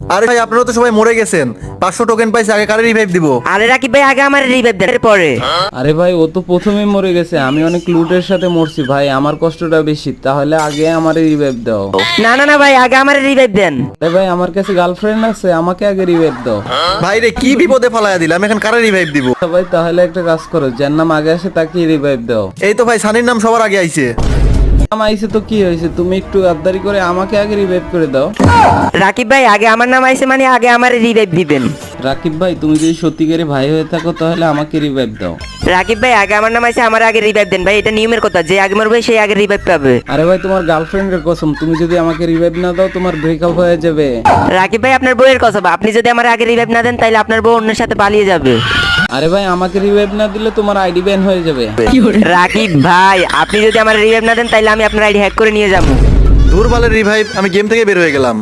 আরে ভাই আপনারা তো সবাই মরে গেছেন। পাঁচশো টোকেন পাইছে আগে কারে রিভাইভ দিব? আরে রাকিব ভাই আগে আমার রিভাইভ দেন এরপরে। আরে ভাই ও তো প্রথমেই মরে গেছে আমি অনেক লুটের সাথে মরছি। ভাই আমার কষ্টটা বেশি তাহলে আগে আমার রিভাইভ দাও। না না না ভাই আগে আমার রিভাইভ দেন। আরে ভাই আমার কাছে গার্লফ্রেন্ড আছে আমাকে আগে রিভাইভ দাও। ভাই রে কি বিপদে ফেলাইয়া দিলাম এখন কারে রিভাইভ দিব? ভাই তাহলে একটা কাজ করো যার নাম আগে আসে তাকে রিভাইভ দাও। এই তো ভাই সানির নাম সবার আগে আইছে। নাম আইছে তো কি হয়েছে? তুমি একটু গাদ্দারি করে আমাকে আগে রিভাইভ করে দাও। রাকিব ভাই আগে আমার নাম আইছে মানে আগে আমার রিভাইভ দিবেন। রাকিব ভাই তুমি যদি সত্যিকারে ভাই হয়ে থাকো তাহলে আমাকে রিভাইভ দাও। রাকিব ভাই আগে আমার নাম আইছে আমার আগে রিভাইভ দেন ভাই এটা নিয়মের কথা। যে আগে মরবে সেই আগে রিভাইভ পাবে। আরে ভাই তোমার গার্লফ্রেন্ডের কসম তুমি যদি আমাকে রিভাইভ না দাও তোমার ব্রেকআপ হয়ে যাবে। রাকিব ভাই আপনার বউয়ের কথা আপনি যদি আমার আগে রিভাইভ না দেন তাহলে আপনার বউ অন্যের সাথে পালিয়ে যাবে। আরে ভাই আমাকে রিভাইভ না দিলে তোমার আইডি ব্যান হয়ে যাবে। রাকিব ভাই আপনি যদি আমার রিভাইভ না দেন তাহলে আমি আপনার আইডি হ্যাক করে নিয়ে যাব। দূর বালের রিভাইভ আমি গেম থেকে বের হয়ে গেলাম।